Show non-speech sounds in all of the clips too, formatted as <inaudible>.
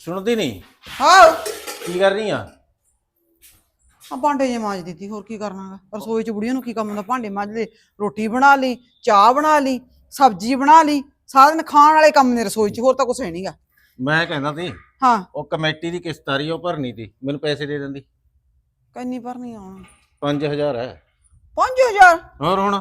ਸੁਣਦੀ ਨਹੀਂ? ਹਾਂ। ਕੀ ਕਰ ਰਹੀ ਆ? ਆ ਭਾਂਡੇ ਜੇ ਮਾਂਜ ਦਿੱਤੀ ਹੋਰ ਕੀ ਕਰਨਾਗਾ? ਰਸੋਈ ਚ ਬੁੜੀਆਂ ਨੂੰ ਕੀ ਕੰਮ ਹੁੰਦਾ? ਭਾਂਡੇ ਮਾਂਜ ਲਏ ਰੋਟੀ ਬਣਾ ਲਈ ਚਾਹ ਬਣਾ ਲਈ ਸਬਜ਼ੀ ਬਣਾ ਲਈ ਸਾਰਾ ਦਿਨ ਖਾਣ ਵਾਲੇ ਕੰਮ ਨੇ ਰਸੋਈ ਚ ਹੋਰ ਤਾਂ ਕੁਝ ਹੈ ਨਹੀਂਗਾ ਮੈਂ ਕਹਿੰਦਾ ਸੀ ਹਾਂ। ਉਹ ਕਮੇਟੀ ਦੀ ਕਿਸ਼ਤ ਆ ਰਹੀ ਉਹ ਭਰਨੀ ਸੀ। ਮੈਨੂੰ ਪੈਸੇ ਦੇ ਦਿੰਦੀ। ਕੰਨੀ ਭਰਨੀ ਆਉਣ 5000 ਹੈ। 5000 ਹੋਰ ਹੁਣ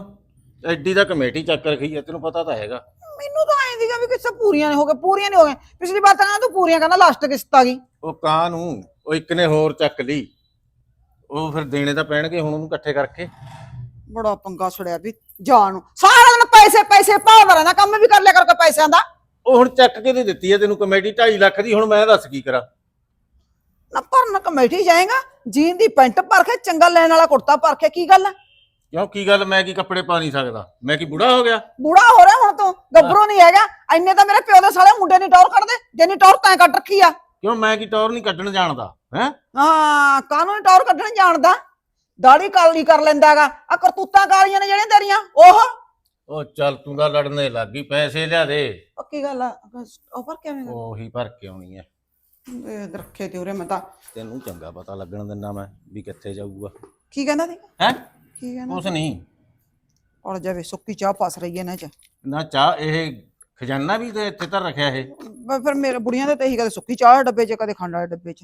ਐਡੀ ਦਾ ਕਮੇਟੀ ਚੱਕ ਰਖੀ ਹੈ ਤੈਨੂੰ ਪਤਾ ਤਾਂ ਹੈਗਾ। ਮੈਨੂੰ ਤਾਂ ਐਂ ਦੀਗਾ ਵੀ ਕਿਸੇ ਪੂਰੀਆਂ ਨੇ ਹੋ ਗਏ ਪੂਰੀਆਂ ਨਹੀਂ ਹੋ ਗਏ ਪਿਛਲੀ ਵਾਰ ਤਾਂ ਕਹਿੰਦਾ ਤੂੰ ਪੂਰੀਆਂ ਕਹਿੰਦਾ ਲਾਸਟ ਕਿਸ਼ਤ ਆ ਗਈ ਉਹ ਕਾਂ ਨੂੰ ਉਹ ਇੱਕ ਨੇ ਹੋਰ ਚੱਕ ਲਈ। ਉਹ ਫਿਰ ਦੇਣੇ ਤਾਂ ਪੈਣਗੇ ਹੁਣ ਉਹਨੂੰ ਇਕੱਠੇ ਕਰਕੇ। ਬੜਾ ਪੰਗਾ ਛੜਿਆ ਵੀ ਜਾਣ ਨੂੰ। ਸਾਰਾ ਦਿਨ ਪੈਸੇ ਪੈਸੇ ਭਾਲਦਾ ਰਹਿੰਦਾ ਕੰਮ ਵੀ ਕਰ ਲਿਆ ਕਰਕੇ ਪੈਸਿਆਂ ਦਾ। ਉਹ ਹੁਣ ਚੱਕ ਕੇ ਦੇ ਦਿੱਤੀ ਹੈ ਤੈਨੂੰ ਕਮੇਟੀ 2.5 ਲੱਖ ਦੀ ਹੁਣ ਮੈਂ ਦੱਸ ਕੀ ਕਰਾਂ। ਨਾ ਭਰਨ ਕਮੇਟੀ ਜਾਏਗਾ ਜੀਨ ਦੀ ਪੈਂਟ ਭਰ ਕੇ ਚੰਗਾ ਲੈਣ ਵਾਲਾ ਕੁੜਤਾ ਭਰ ਕੇ ਕੀ ਗੱਲ ਹੈ ਕਿਉਂ ਕੀ ਗੱਲ ਮੈਂ ਕੀ ਕੱਪੜੇ ਪਾ ਨਹੀਂ ਸਕਦਾ? ਮੈਂ ਕੀ ਬੁੜਾ ਹੋ ਗਿਆ? ਬੁੜਾ ਹੋ ਰਿਹਾ ਹੁਣ ਤੂੰ ਗੱਭਰੂ ਨਹੀਂ ਹੈਗਾ। ਐਨੇ ਤਾਂ ਮੇਰੇ ਪਿਓ ਦੇ ਸਾਲੇ ਮੁੰਡੇ ਨਹੀਂ ਟੌਰ ਕੱਢਦੇ ਜਿੰਨੀ ਟੌਰ ਤੈਂ ਕੱਢ ਰੱਖੀ ਆ। ਕਿਉਂ ਮੈਂ ਕੀ ਟੌਰ ਨਹੀਂ ਕੱਢਣ ਜਾਣਦਾ ਹੈ? ਹਾਂ ਕਾਨੂੰਨੀ ਟੌਰ ਕੱਢਣ ਜਾਣਦਾ? ਦਾੜੀ ਕਾਲੀ ਕਰ ਲੈਂਦਾਗਾ ਆ ਕਰਤੂਤਾਂ ਕਾਲੀਆਂ ਨੇ ਜਿਹੜੀਆਂ ਤੇਰੀਆਂ ਉਹ? ਉਹ ਚੱਲ ਤੂੰ ਤਾਂ ਲੜਨੇ ਲੱਗ ਗਈ ਪੈਸੇ ਲਿਆ ਦੇ। ਪੱਕੀ ਗੱਲ ਆ? ਉਹ ਪਰ ਕਿਵੇਂ ਉਹੀ ਭਰ ਕੇ ਆਉਣੀ ਹੈ ਇਹ ਰੱਖੇ ਤੇ ਉਰੇ ਮੈਂ ਤਾਂ। ਤੈਨੂੰ ਚੰਗਾ ਪਤਾ ਲੱਗਣ ਦਿੰਦਾ ਮੈਂ ਵੀ ਕਿੱਥੇ ਜਾਊਗਾ। ਕੀ ਕਹਿੰਦਾ ਸੀ? ਹੈ? ਕੀ ਕਹਿੰਦਾ? ਕੁਛ ਨਹੀਂ। ਔਰ ਜਾਵੇ ਸੁੱਕੀ ਚਾਹ ਪਾਸ ਰਹੀ ਹੈ ਨਾ ਚ। ਨਾ ਚਾਹ ਇਹ ਖਜ਼ਾਨਾ ਵੀ ਤੇ ਇੱਥੇ ਤਾਂ ਰੱਖਿਆ ਇਹ। ਬਸ ਫਿਰ ਮੇਰੇ ਬੁੜੀਆਂ ਦੇ ਤੇ ਇਹੀ ਕਦੇ ਸੁੱਕੀ ਚਾਹ ਦੇ ਡੱਬੇ ਚ ਕਦੇ ਖੰਡ ਵਾਲੇ ਡੱਬੇ ਚ।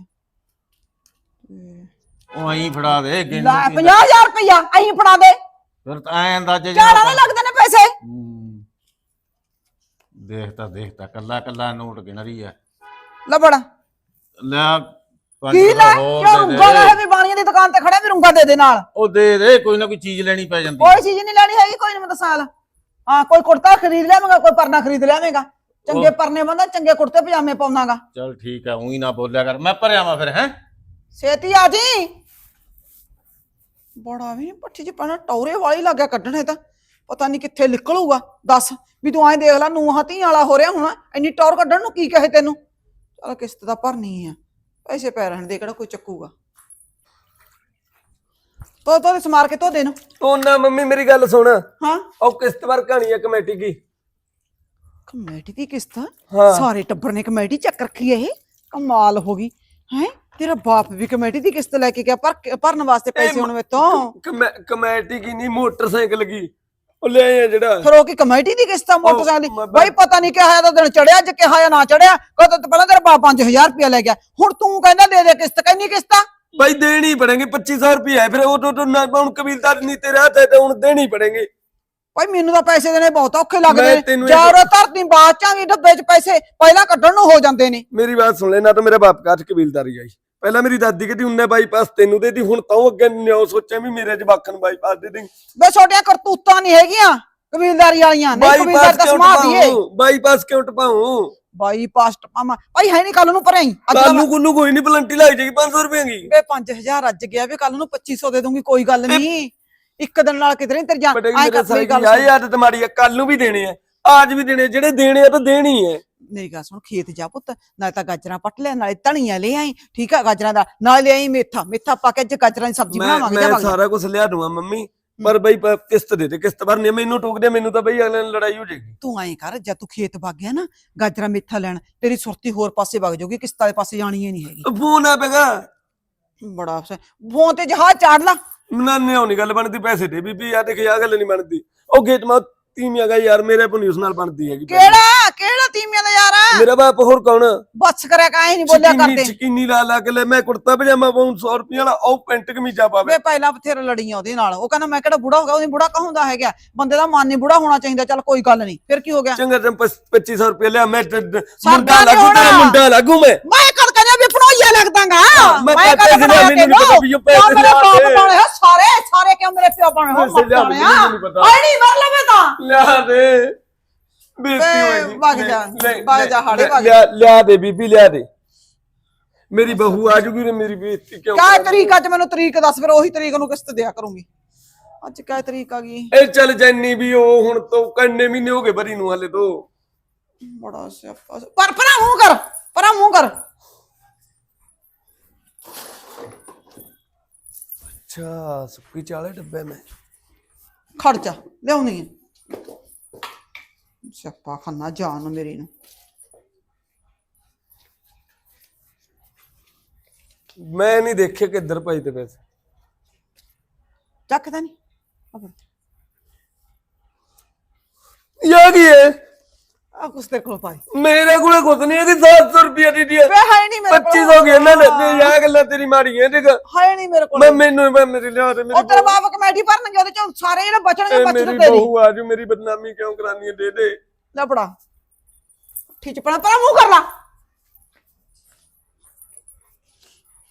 ਤੇ ਉਹ ਐਂ ਫੜਾ ਦੇ ਗਿਣ ਲੈ ਕੇ 50000 ਰੁਪਇਆ ਅਹੀਂ ਫੜਾ ਦੇ। ਫਿਰ ਤਾਂ ਐਂ ਅੰਦਾਜ਼ੇ ਝਾੜਾ ਨਹੀਂ ਲੱਗਦੇ ਨੇ ਪੈਸੇ। ਹੂੰ। ਦੇਖਤਾ ਦੇਖਤਾ ਕੱਲਾ ਕੱਲਾ ਨੋਟ ਗਿਣ ਰਹੀ ਹੈ ਲੱਭੜਾ ਲੈ ਕੀ ਲੈ? ਕਿਉਂ ਰੁੰਗਾ। ਹੈ ਵੀ ਬਾਣੀਆਂ ਦੀ ਦੁਕਾਨ ਤੇ ਖੜਾ ਵੀ ਰੁੰਗਾ ਦੇ ਦੇ ਨਾਲ? ਉਹ ਦੇ ਦੇ ਕੋਈ ਨਾ ਕੋਈ ਚੀਜ਼ ਲੈਣੀ ਪੈ ਜਾਂਦੀ। ਕੋਈ ਚੀਜ਼ ਨਹੀਂ ਲੈਣੀ ਹੈਗੀ ਕੋਈ ਨਹੀਂ ਮੈਂ ਸਾਲ ਹਾਂ ਕੋਈ ਕੁੜਤਾ ਖਰੀਦ ਲਿਆਵਾਂਗਾ ਕੋਈ ਪਰਨਾ ਖਰੀਦ ਲਿਆਵੇਂਗਾ। ਚੰਗੇ ਪਰਨੇ ਬੰਦਾ ਚੰਗੇ ਕੁੜਤੇ ਪਜਾਮੇ ਪਾਉਣਾਗਾ ਚਲ ਠੀਕ ਆ ਉਹੀ ਨਾ ਬੋਲਿਆ ਕਰ। ਮੈਂ ਭਰਿਆ ਮੈਂ ਫਿਰ ਹੈ? ਛੇਤੀ ਆ ਜੀ। ਬੜਾ ਵੀ ਪੱਠੀ ਚ ਪੈਣਾ ਟੌਰੇ ਵਾਲੀ ਲੱਗਿਆ ਕੱਢਣੇ ਤਾਂ। ਪਤਾ ਨਹੀਂ ਕਿੱਥੇ ਨਿਕਲੂਗਾ। ਦੱਸ ਵੀ ਤੂੰ ਐਂ ਦੇਖ ਲੈ ਨੂੰ ਹਤੀ ਵਾਲਾ ਹੋ ਰਿਹਾ ਹੁਣ ਇੰਨੀ ਟੌਰ ਕੱਢਣ ਨੂੰ ਕੀ ਕਹੇ ਤੈਨੂੰ? ਚਲ ਕਿਸ਼ਤ ਤਾਂ ਭਰਨੀ ਆ। ਪੈਸੇ ਪੈ ਰਹਿਣ ਦੇ ਕਿਹੜਾ ਕੋਈ ਚੱਕੂਗਾ। ਤੋ ਤੋ ਸਮਾਰ ਕੇ ਤੋ ਦੇ ਨੂੰ। ਤੂੰ ਨਾ ਮੰਮੀ ਮੇਰੀ ਗੱਲ ਸੁਣ। ਹਾਂ। ਉਹ ਕਿਸ਼ਤ ਵਾਰ ਕਹਾਣੀ ਆ ਕਮੇਟੀ ਕੀ ਕਮੇਟੀ ਦੀ ਕਿਸ਼ਤ? ਹਾਂ। ਸਾਰੇ ਟੱਬਰ ਨੇ ਕਮੇਟੀ ਚੱਕ ਰੱਖੀ ਹੈ ਇਹ। ਕਮਾਲ ਹੋ ਗਈ। ਹੈ? ਤੇਰਾ ਬਾਪ ਵੀ ਕਮੇਟੀ ਦੀ ਕਿਸ਼ਤ ਲੈ ਕੇ ਗਿਆ ਪਰ ਭਰਨ ਵਾਸਤੇ ਪੈਸੇ ਹੁਣ ਮੇਤੋਂ ਕਮੇ- ਕਮੇਟੀ ਕੀ ਨਹੀਂ ਮੋਟਰਸਾਈਕਲ ਕੀ। ਉਹ ਲੈ ਆਇਆ ਜਿਹੜਾ। ਫਿਰ ਉਹ ਕੀ ਕਮੇਟੀ ਦੀ ਕਿਸ਼ਤ ਮੋਟਰਸਾਈਕਲ ਦੀ? ਬਾਈ ਪਤਾ ਨਹੀਂ ਕਿਹਾ ਦਾ ਦਿਨ ਚੜਿਆ ਅੱਜ ਕਿਹਾ ਜਾਂ ਨਾ ਚੜਿਆ। ਕਦੋਂ ਤੋਂ ਪਹਿਲਾਂ ਤੇਰਾ ਬਾਪ 5000 ਰੁਪਇਆ ਲੈ ਗਿਆ। ਹੁਣ ਤੂੰ ਕਹਿੰਦਾ ਦੇ ਦੇ ਕਿਸ਼ਤ ਕਹਿੰਨੀ ਕਿਸ਼ਤ? ਭਾਈ ਦੇਣੀ ਪੜेंगे 2500 ਰੁਪਏ ਹੈ। ਫਿਰ ਉਹ ਤੋਂ ਹੁਣ ਕਬੀਲਦਾਰ ਨਹੀਂ ਤੇਰੇ ਹੱਥ ਹੈ ਤੇ ਹੁਣ ਦੇਣੀ ਪੜेंगे ਭਾਈ ਮੈਨੂੰ ਤਾਂ ਪੈਸੇ ਦੇਣੇ ਬਹੁਤ ਔਖੇ ਲੱਗਦੇ ਨੇ। ਚਾਰ ਧਰਤੀ ਬਾਚਾਂਗੀ ਡੱਬੇ 'ਚ ਪੈਸੇ। ਪਹਿਲਾਂ ਕੱਢਣ ਨੂੰ ਹੋ ਜਾਂਦੇ ਨੇ। ਮੇਰੀ ਬਾਤ ਸੁਣ ਲੈ ਨਾ ਤਾਂ ਮੇਰਾ ਬਾਪ ਕਾਚ ਕਬੀਲਦਾਰੀ ਆਈ। ਪਹਿਲਾਂ ਮੇਰੀ ਦਾਦੀ ਕਹਿੰਦੀ ਉਹਨੇ ਬਾਈਪਾਸ ਤੈਨੂੰ ਦੇਦੀ ਹੁਣ ਤਾਂ ਉਹ ਅੱਗੇ ਨਿਓ ਸੋਚਿਆ ਵੀ ਮੇਰੇ ਜਵਾਕਾਂ ਨੂੰ ਬਾਈਪਾਸ ਦੇ ਦੇ ਬੇ ਛੋਟੀਆਂ ਕਰਤੂਤਾਂ ਨਹੀਂ ਹੈਗੀਆਂ ਕਬੀਲਦਾਰੀ ਵਾਲੀਆਂ। ਨਹੀਂ ਕਬੀਲਦਾਰ ਬਾਈਪਾਸ ਤਾਂ ਕਿਉਂ ਸਮਾ ਦੀਏ ਬਾਈਪਾਸ ਕਿਉਂ ਟਪਾਉਂ? ਬਾਈ ਪਾਸਟ ਮਾਮਾ ਭਾਈ ਹੈ ਨਹੀਂ ਕੱਲ ਨੂੰ ਭਰਾਈ ਅੱਜ ਤਾਂ ਕਾਲੂ ਕੁੱਲੂ ਕੋਈ ਨਹੀਂ ਪਲੰਟੀ ਲੱਗ ਜਾਏਗੀ 500 ਰੁਪਏ ਦੀ। ਬੇ 5000 ਅੱਜ ਗਿਆ ਵੀ ਕੱਲ ਨੂੰ 2500 ਦੇ ਦੂੰਗੀ ਕੋਈ ਗੱਲ ਨਹੀਂ। ਇੱਕ ਦਿਨ ਨਾਲ ਕਿਤੇ ਨਹੀਂ ਤੇਰੀ ਜਾਨ ਸਾਰੀ ਮੇਰੀ ਗੱਲ ਆਈ ਸੁਣ। ਆਦਤ ਮਾੜੀ ਕੱਲ ਨੂੰ ਵੀ ਦੇਣੇ ਆ ਅੱਜ ਵੀ ਦੇਣੇ ਜਿਹੜੇ ਦੇਣੇ ਆ ਤਾਂ ਦੇਣੀ ਹੈ। ਮੇਰੀ ਗੱਲ ਸੁਣ ਖੇਤ ਜਾ ਪੁੱਤ ਨਾਲੇ ਤਾਂ ਗਾਜਰਾਂ ਪੱਟ ਲਿਆ ਨਾਲੇ ਧਣੀਆਂ ਲੈ ਆਈ ਠੀਕ ਆ ਗਾਜਰਾਂ ਦਾ ਨਾਲੇ ਲੈ ਆਈ ਮੇਥਾ ਮੇਥਾ ਪਾ ਕੇ ਅੱਜ ਗਾਜਰਾਂ ਦੀ ਸਬਜ਼ੀ ਮੈਂ ਬਣਾਵਾਂਗੇ ਮੈਂ ਜਾ ਸਾਰਾ ਕੁਝ ਲਿਆ ਦੂੰਗਾ ਮੰਮੀ ਪਰ ਬਈ ਪ- ਕਿਸ਼ਤ ਦੇ ਦੇ ਕਿਸ਼ਤ ਭਰਨੀ ਆ, ਮੈਨੂੰ ਟੋਕਦੇ ਮੈਨੂੰ ਤਾਂ ਬਈ ਅਗਲੇ ਨਾਲ ਲੜਾਈ ਹੋ ਜਾਏਗੀ। ਤੂੰ ਐਂ ਕਰ ਜਦ ਤੂੰ ਖੇਤ ਵਗ ਗਿਆ ਨਾ ਗਾਜਰਾਂ ਮੇਥਾ ਲੈਣ ਤੇਰੀ ਸੁਰਤੀ ਹੋਰ ਪਾਸੇ ਵਗ ਜਾਊਗੀ ਕਿਸ ਵਾਲੇ ਪਾਸੇ ਜਾਣੀ ਹੀ ਨਹੀਂ ਹੈਗੀ ਫੋਨ ਆ ਪੈਗਾ ਬੜਾ ਅਫਸਰ ਫੋਨ ਤੇ ਜਹਾਜ਼ ਚਾੜ ਲਾ। ਨਾ ਨਿਉ ਨਹੀਂ ਗੱਲ ਬਣਦੀ ਪੈਸੇ ਦੇ ਬੀਬੀ ਆ ਦੇਖ ਆ ਗੱਲ ਨਹੀਂ ਬਣਦੀ। ਉਹ ਗੇਟ ਮਾ ਤੀਮੀਆਂ ਗਾ ਯਾਰ ਮੇਰੇ ਪੁਨੀ ਉਸ ਨਾਲ ਬਣਦੀ ਹੈਗੀ ਕਿਹੜਾ? ਕਿਹੜਾ ਤੀਮੀਆਂ ਦਾ ਯਾਰ? ਆ? ਮੇਰਾ ਬਾਪ ਹੋਰ ਕੌਣ? ਬੱਸ ਕਰਿਆ ਕਾਹ ਨਹੀਂ ਬੋਲਿਆ ਚਕੀਨੀ- ਕਰਦੇ। ਚਕੀਨੀ ਲਾ ਲਾ ਕੇ ਲੈ ਮੈਂ ਕੁੜਤਾ ਪਜਾਮਾ ਪਾਉਂ 100 ਰੁਪਏ ਵਾਲਾ ਉਹ ਪੈਂਟ ਕਮੀਜ਼ਾ ਪਾਵੇ ਵੇ ਪਹਿਲਾਂ ਬਥੇਰੇ ਲੜੀਆਂ ਉਹਦੇ ਨਾਲ। ਉਹ ਕਹਿੰਦਾ ਮੈਂ ਕਿਹੜਾ ਬੁੜਾ ਹੋ ਗਿਆ ਉਹਦੀ ਬੁੜਾ ਕਹੋਂਦਾ ਹੈਗਾ? ਬੰਦੇ ਦਾ ਮਨ ਨਹੀਂ ਬੁੜਾ ਹੋਣਾ ਚਾਹੀਦਾ। ਚੱਲ ਕੋਈ ਗੱਲ ਨਹੀਂ ਫਿਰ ਕੀ ਹੋ ਗਿਆ? ਚੰਗਾ ਚੰ 2500 ਰੁਪਏ ਲਿਆ ਮੈਂ ਮੁੰਡਾ ਨੀ ਲੱਗੂ ਤੇਰਾ ਹੋਣਾ। ਮੁੰਡਾ ਲੱਗੂ ਮੈਂ। ਮੈਂ ਕਦ ਕਹਿੰਦਾ ਵੀ ਪਣੋਈਆ ਲੱਗਦਾਗਾ ਮੈਂ ਪੈਸੇ ਕਦ ਲਿਆ, ਮੈਨੂੰ ਨੀ ਪਤਾ ਵੀ ਉਹ ਪੈਸੇ ਮੇਰੇ ਲਿਆ ਬਾਪ ਦੇ। ਬਣੇ ਹੋ ਸਾਰੇ ਸਾਰੇ ਕਿਉਂ ਮੇਰੇ ਪਿਓ ਬਣੇ ਹੋ ਪੈਸੇ ਲਿਆ, ਮਰ ਮੈਨੂੰ ਨੀ ਪਤਾ। ਆਈ ਨਹੀਂ ਮਰ ਲਵੇ ਤਾਂ। ਲਿਆ ਦੇ। ਬੇਇੱਜ਼ਤੀ ਵੇ, ਹੋਏਗੀ। ਵਗ ਜਾ, ਲੈ, ਵਗ ਲੈ, ਜਾ, ਹਾੜੇ ਲੈ, ਵਗ ਲਿਆ ਲਿਆ ਦੇ ਬੀਬੀ ਲਿਆ ਦੇ। ਮੇਰੀ ਬਹੂ ਆ ਜੂਗੀ ਤੇ ਮੇਰੀ ਬੇਇੱਜ਼ਤੀ ਕਿਉਂ ਕਿਆ ਕਰਾਂਗੀ? ਤਰੀਕ ਅੱਜ ਮੈਨੂੰ ਤਰੀਕ ਦੱਸ ਫਿਰ ਉਹੀ ਤਰੀਕ ਨੂੰ ਕਿਸ਼ਤ ਦਿਆ ਕਰੂੰਗੀ। ਅੱਜ ਕਿਆ ਤਰੀਕ ਆ ਗਈ? ਇਹ ਚੱਲ ਜੈਨੀ ਵੀ ਉਹ ਹੁਣ ਤੋਂ ਕੰਨੇ ਮਹੀਨੇ ਹੋ ਗਏ ਬਰੀ ਨੂੰ ਹਲੇ ਤੋਂ। ਬੜਾ ਸਿਆਪਾ। ਪਰਾਂ ਮੂੰਹ ਕਰ ਪਰਾਂ ਮੂੰਹ ਕਰ। ਅੱਛਾ ਸੁੱਕੀ ਚਾਲੇ ਡੱਬੇ ਮੈਂ। ਖੜ ਜਾ ਲਿਆਉਣੀ ਹੈ ਸਿਆਪਾ ਖੰਨਾ ਜਾਨ ਨੂੰ ਮੇਰੀ ਨੂੰ। ਮੈਂ ਨਹੀਂ ਦੇਖੇ ਕਿੱਧਰ ਪਏ ਤੇ ਪੈਸੇ ਚੱਕਦਾ ਨਹੀਂ। ਯਾ ਕੀ ਹੈ? ਆ ਕੁਛ ਤੇਰੇ ਕੋਲ ਪਾਈ। ਮੇਰੇ ਕੋਲੇ ਕੁਝ ਨਹੀਂ ਇਹਦੀ 700 ਰੁਪਏ ਦੀ ਦੀ ਵੇ ਹੈ ਨਹੀਂ ਮੇਰੇ ਕੋਲ। 2500 ਗਿਆ ਨਾ ਤੇ ਯਾ ਗੱਲਾਂ ਤੇਰੀ ਮਾੜੀਆਂ ਦੇਖ। ਹੈ ਨਹੀਂ ਮੇਰੇ ਕੋਲ। ਮੈਂ ਮੈਨੂੰ ਮੈਂ ਮੇਰੀ ਲਿਆ ਤੇ ਮੇਰੀ ਉਹ ਤੇਰਾ ਬਾਪ ਕਮੇਟੀ ਭਰਨਗੇ ਉਹਦੇ ਚੋਂ ਸਾਰੇ ਜਿਹੜੇ ਬਚਣਗੇ ਇਹ ਬਚਣ ਮੇਰੀ ਤੇਰੀ ਬਹੂ ਆ ਜੋ ਮੇਰੀ ਬਦਨਾਮੀ ਕਿਉਂ ਕਰਾਨੀ ਹੈ ਦੇ ਦੇ। ਲੈ ਬੜਾ ਠੀਕ ਪਣਾ ਪਰ ਮੂੰਹ ਕਰ ਲਾ।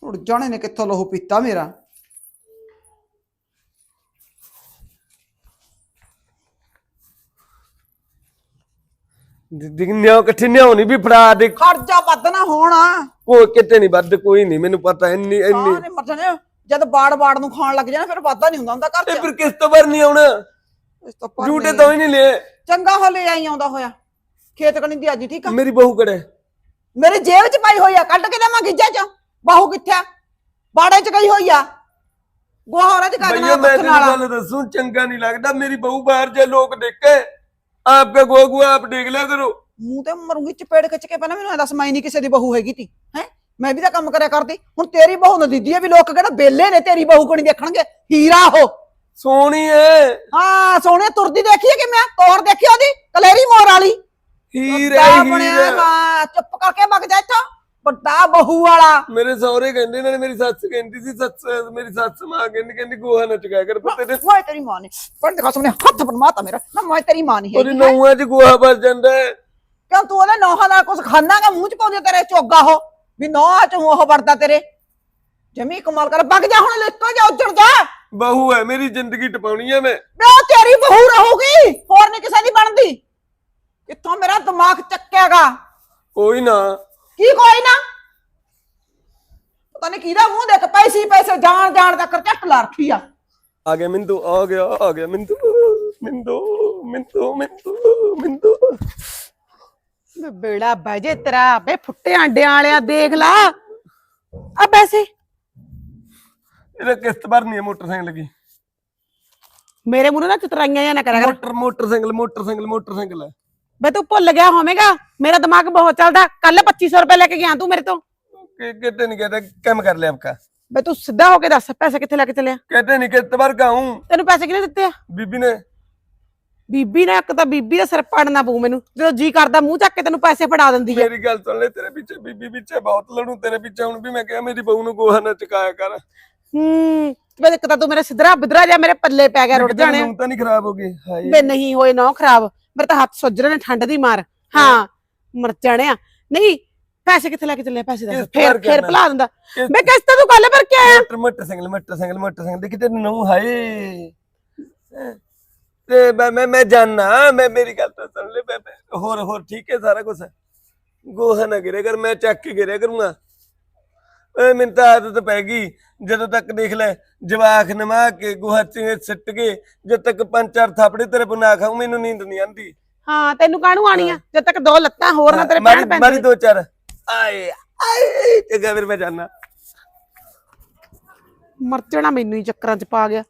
ਉੜ ਜਾਣੇ ਨੇ ਕਿੱਥੋਂ ਲਹੂ ਪੀਤਾ ਮੇਰਾ। ਨਿਆ ਇਕੱਠੇ ਨਿਆਉਣੀ ਵੀ ਫੜਾ ਦੇ। ਖਰਚਾ ਵੱਧ ਨਾ ਹੋਣਾ। ਕੋਈ ਕਿਤੇ ਨਹੀਂ ਵੱਧ ਕੋਈ ਨਹੀਂ ਮੈਨੂੰ ਪਤਾ ਇੰਨੀ ਇੰਨੀ ਜਦ ਬਾੜ ਬਾੜ ਨੂੰ ਖਾਣ ਲੱਗ ਜਾਣਾ ਫਿਰ ਵਾਧਾ ਨਹੀਂ ਹੁੰਦਾ ਹੁੰਦਾ ਤੇ ਚ ਫਿਰ ਕਿਸ ਤੋਂ ਭਰ ਨਹੀਂ ਆਉਣਾ ਇਸ ਤੋਂ ਪਰ ਝੂਟੇ ਨਹੀਂ। ਤਾਂ ਹੀ ਨਹੀਂ ਲਏ। ਚੰਗਾ ਹੋ ਲੈ ਆਈ ਆਉਂਦਾ ਹੋਇਆ। ਖੇਤ ਕਣੀ ਦੀ ਅੱਜ ਠੀਕ ਆ? ਮੇਰੀ ਬਹੂ ਕੜੇ ਮੇਰੇ ਜੇਬ ਚ ਪਾਈ ਹੋਈ ਆ ਕੱਢ ਕੇ ਦੇਵਾਂ ਗਿੱਜਾ ਚ? ਬਾਹੂ ਕਿੱਥੇ ਆ? ਬਾੜੇ ਚ ਗਈ ਹੋਈ ਆ। ਗੋਹਾਰਾ ਚ ਕੱਢ ਭਈਆ ਨਾ ਮੈਂ ਤੈਨੂੰ ਗੱਲ ਦੱਸੂ ਚੰਗਾ ਨਹੀਂ ਲੱਗਦਾ ਮੇਰੀ ਬਹੂ ਬਾਹਰ ਜੇ ਲੋਕ ਦੇਖੇ। ਆਪਕਾ ਗੋਆ ਆਪ ਦੇਖ ਲਿਆ ਕਰੋ। ਮੂੰਹ ਤੇ ਮਰੂੰਗੀ ਚਪੇੜ ਖਿੱਚ ਕੇ ਪਹਿਲਾਂ ਮੈਨੂੰ ਇਹ ਦੱਸ ਮੈਂ ਨਹੀਂ ਕਿਸੇ ਦੀ ਬਹੂ ਹੈਗੀ ਤੀ ਹੈ? ਮੈਂ ਵੀ ਤਾਂ ਕੰਮ ਕਰਿਆ ਕਰਦੀ। ਹੁਣ ਤੇਰੀ ਬਹੂ ਨਾ ਦੀਦੀ ਆ ਵੀ ਲੋਕ ਕਿਹੜਾ ਬੇਲੇ ਨੇ ਤੇਰੀ ਬਹੂ ਕੋਣੀ ਦੇਖਣਗੇ। ਹੀਰਾ ਹੋ ਸੋਹਣੀ ਐ ਹਾਂ ਸੋਹਣੇ ਤੁਰਦੀ ਦੇਖੀਏ ਕਿ ਮੈਂ ਤੋਰ ਦੇਖੀ ਉਹਦੀ ਕਲੇਰੀ ਮੋਰ ਵਾਲੀ। ਹੀਰ ਐ ਬਣਿਆ ਹੀਰ। ਚੁੱਪ ਕਰਕੇ ਵਗ ਜਾ ਇੱਥੋਂ। ਵੱਡਾ ਬਹੂ ਵਾਲਾ। ਮੇਰੇ ਸਹੁਰੇ ਕਹਿੰਦੇ ਨੇ ਮੇਰੀ ਸੱਸ ਕਹਿੰਦੀ ਸੀ ਸੱਸ ਮੇਰੀ ਸੱਸ ਮਾਂ ਕਹਿੰਦੀ ਕਹਿੰਦੀ ਗੋਹਾ ਨਾ ਚਕਾਇਆ ਕਰ ਪਰ ਤੇਰੇ ਮੈਂ ਤੇਰੀ ਮਾਂ ਨੇ। ਪਰ ਦੇਖਾ ਸੁਣਿਆ ਹੱਥ ਬਣਵਾਤਾ ਮੇਰਾ। ਨਾ ਮੈਂ ਤੇਰੀ ਮਾਂ ਨਹੀਂ ਉਹਦੀ ਨੌਵਾਂ ਚ ਗੋਹਾ ਭਰ ਜਾਂਦਾ ਹੈ। ਕਿਉਂ ਤੂੰ ਉਹਦੇ ਨੌਹਾਂ ਦਾ ਕੁਝ ਖਾਣਾਗਾ ਮੂੰਹ ਚ ਪਾਉਂਦੇ ਤੇਰੇ ਚੋਗਾ ਹੋ ਵੀ ਨੌਹਾਂ ਚ ਉਹ ਵੜਦਾ ਤੇਰੇ। ਜਮੀ ਕਮਾਲ ਕਰ ਵਗ ਜਾ ਹੁਣ ਲਿੱਤੋ ਜਾ ਉੱਜੜ ਜਾ। ਬਹੂ ਹੈ ਮੇਰੀ ਜ਼ਿੰਦਗੀ ਟਪਾਉਣੀ ਹੈ ਮੈਂ। ਉਹ ਤੇਰੀ ਬਹੂ ਰਹੂਗੀ ਹੋਰ ਨਹੀਂ ਕਿਸੇ ਦੀ ਬਣਦੀ। ਕਿੱਥੋਂ ਮੇਰਾ ਦਿਮਾਗ ਚੱਕਿਆਗਾ? ਕੋਈ ਨਾ। ਕੀ ਕੋਈ ਨਾ? ਪਤਾ ਨਹੀਂ ਕਿਹਦਾ ਮੂੰਹ ਦੇਖ ਪੈਸੇ ਪੈਸੇ ਜਾਣ ਜਾਣ ਦਾ ਕਰਚਟ ਲਾ ਰੱਖੀ ਆ। ਆ ਗਿਆ ਮਿੰਦੂ ਆ ਗਿਆ ਆ ਗਿਆ ਮਿੰਦੂ ਮਿੰਦੂ ਮਿੰਦੂ ਮਿੰਦੂ ਮਿੰਦੂ। ਬੇੜਾ ਬਹਿ ਤੇਰਾ ਬੇ ਫੁੱਟੇ ਆਂਡਿਆਂ ਵਾਲਿਆ ਦੇਖ ਲਾ। ਆ ਪੈਸੇ। ਇਹਦਾ ਕਿਸ਼ਤ ਭਰਨੀ ਹੈ ਮੋਟਰਸਾਈਕਲ ਦੀ। ਮੇਰੇ ਮੂੰਹ ਨਾ ਚਤਰਾਈਆਂ ਜਾਂ ਨਾ ਕਰਿਆ ਕਰ। Motor motorcycle motorcycle motorcycle. ਹੈ ਬੇ ਤੂੰ ਭੁੱਲ ਗਿਆ ਹੋਵੇਂਗਾ ਮੇਰਾ ਦਿਮਾਗ ਬਹੁਤ ਚੱਲਦਾ ਕੱਲ 2500 ਰੁਪਏ ਲੈ ਕੇ ਗਿਆ ਤੂੰ ਮੇਰੇ ਤੋਂ ਕਿ ਕਿਤੇ ਨਹੀਂ कहता ਕੰਮ ਕਰ ਲਿਆ ਆਪਕਾ ਬੇ ਤੂੰ ਸਿੱਧਾ ਹੋ ਕੇ ਦੱਸ ਪੈਸੇ ਕਿੱਥੇ ਲੈ ਕੇ ਚੱਲਿਆ कहते नहीं किस्त भर का हूँ ਤੈਨੂੰ ਪੈਸੇ ਕਿਹਨੇ ਦਿੱਤੇ ਆ बीबी ने ਬੀਬੀ ਨੇ ਇੱਕ ਤਾਂ ਬੀਬੀ ਦਾ ਸਿਰ ਪਾੜਨਾ ਪਊ ਮੈਨੂੰ ਜਦੋਂ ਜੀ ਕਰਦਾ ਮੂੰਹ ਚੱਕ ਕੇ ਤੈਨੂੰ ਪੈਸੇ ਫੜਾ ਦਿੰਦੀ ਆ मेरी गल सुन ले तेरे पीछे बीबी पीछे बहुत लड़ू तेरे पीछे हूं भी मैं कहा मेरी बहू ਨੂੰ ਗੋਹਾ ਨਾ ਚਕਾਇਆ ਕਰ ਹੂੰ ਬੇ ਇੱਕ ਤਾਂ ਤੂੰ ਮੇਰੇ ਸਿੱਧਰਾ ਬਿਦਰਾ ਜਾ ਮੇਰੇ ਪੱਲੇ ਪੈ ਗਿਆ ਰੁੜ ਜਾਣੇ। ਨੂੰ ਤਾਂ ਨਹੀਂ ਖਰਾਬ ਹੋ ਗਈ। ਹਾਏ। ਬੇ ਨਹੀਂ ਹੋਏ ਨਾ ਖਰਾਬ। ਮੇਰੇ ਤਾਂ ਹੱਥ ਸੁੱਜ ਰਹੇ ਨੇ ਠੰਡ ਦੀ ਮਾਰ। ਹਾਂ ਮਰ ਜਾਣਿਆ ਨਹੀਂ ਪੈਸੇ ਕਿੱਥੇ ਲੈ ਕੇ ਚੱਲੇ ਪੈਸੇ ਕਿਸ਼ਤ ਫੇਰ ਫੇਰ। ਭੁਲਾ ਦਿੰਦਾ। ਮੈਂ ਕਿਸ ਤੂੰ ਕੱਲ ਭਰ ਕੇ ਆਇਆ? ਮੋਟਰ ਮੋਟਰਸਾਈਕਲ ਮੋਟਰਸਾਈਕਲ ਮੋਟਰਸਾਈਕਲ ਦੇਖੀ ਤੈਨੂੰ ਨੂੰ ਹਾਏ। ਤੇ ਮੈਂ ਮੈਂ ਮੈਂ ਜਾਣਾ ਮੈਂ ਮੇਰੀ ਗੱਲ ਤਾਂ ਸੁਣ ਲੈ ਬੇਬੇ ਹੋਰ ਹੋਰ ਠੀਕ ਹੈ ਸਾਰਾ ਕੁਝ ਗੋਹਾ ਨਾ ਗਿਰੇ ਕਰ ਮੈਂ ਚੱਕ ਕੇ ਗਿਰਿਆ ਕਰੂੰਗਾ। ਏ ਮੈਨੂੰ ਤਾਂ ਆਦਤ ਪੈ ਗਈ। ਜਦੋਂ ਤੱਕ ਦੇਖ ਲੈ ਜਵਾਖ ਨਮਾ ਕੇ ਗੋਹਾ ਚ ਸਿੱਟ ਕੇ ਜਦ ਤੱਕ ਪੰਜ ਚਾਰ ਥਾਪੜੇ ਤੇਰੇ ਨਾ ਖਾਉ ਮੈਨੂੰ ਨੀਂਦ ਨਹੀਂ ਆਂਦੀ ਹਾਂ ਤੈਨੂੰ ਕਾਹਨੂੰ ਆਣੀ ਆ? ਜਦ ਤੱਕ ਦੋ ਲੱਤਾਂ ਹੋਰ ਨਾ ਤੇਰੇ ਮਾਰੀ ਪੈਣ ਮਾਰੀ ਪੈਂਦੇ ਦੋ ਚਾਰ। ਆਏ ਆਏ ਚੰਗਾ ਫਿਰ ਮੈਂ ਜਾਣਾ ਮਰ ਜਾਣਾ ਮੈਨੂੰ ਹੀ ਚੱਕਰਾਂ 'ਚ ਪਾ ਗਿਆ।